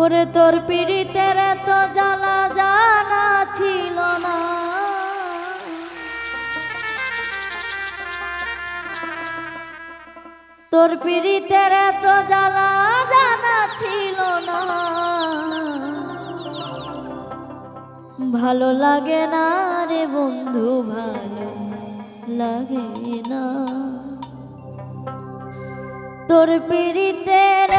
ওরে তোর পীড়িতের তো জ্বালা জানা ছিল না। তোর পীড়িতের তো জ্বালা জানা ছিল না। ভালো লাগে না রে বন্ধু, ভালো লাগে না। তোর পীড়িতের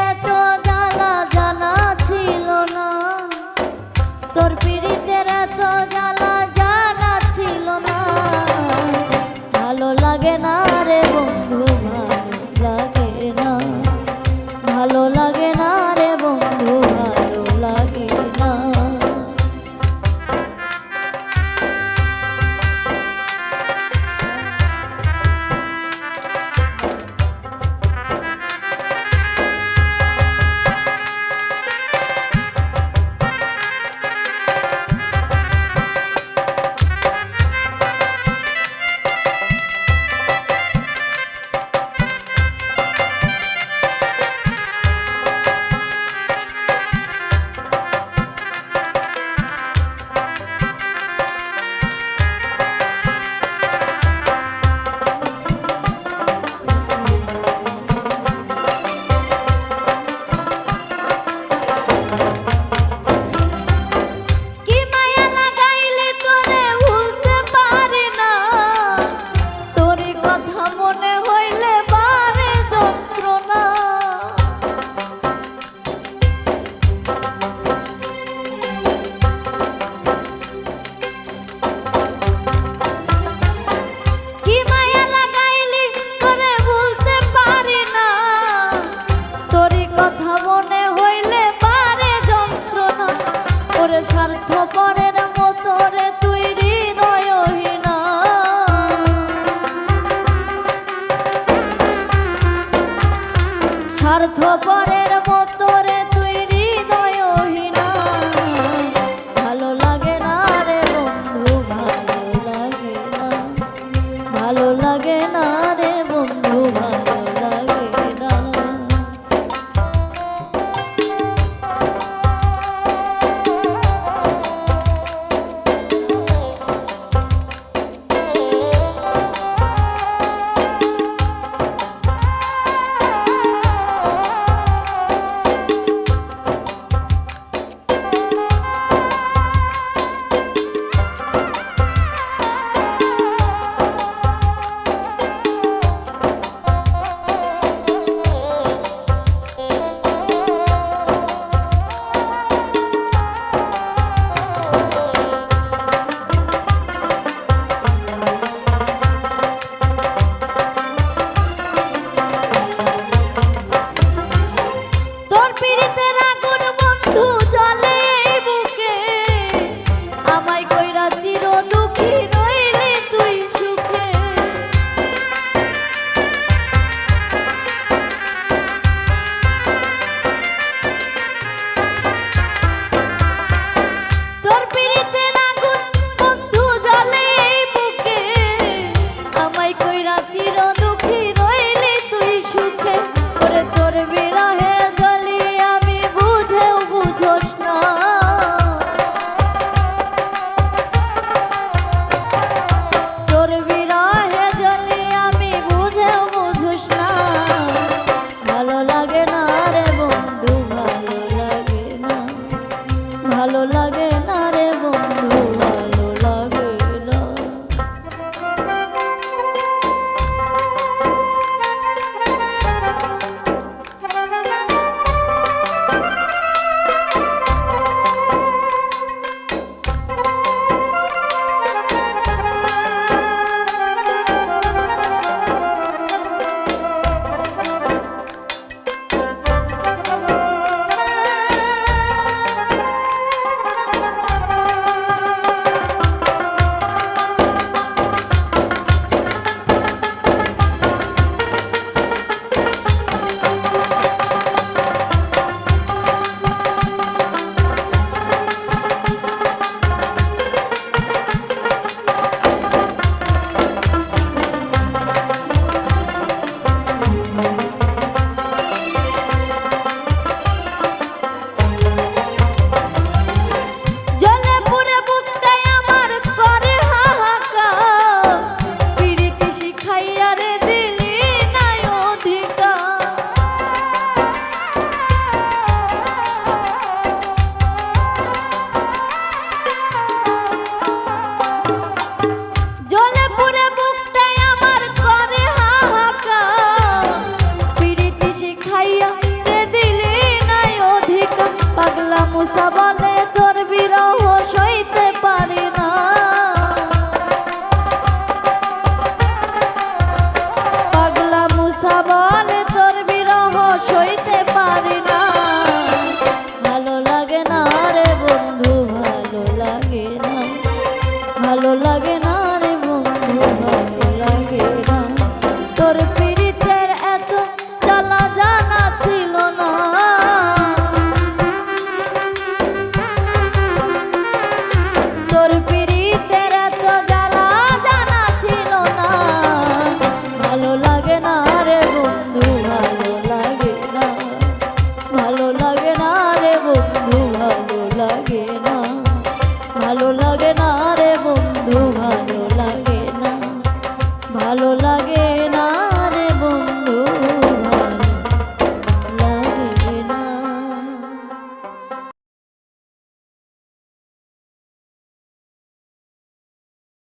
লাগে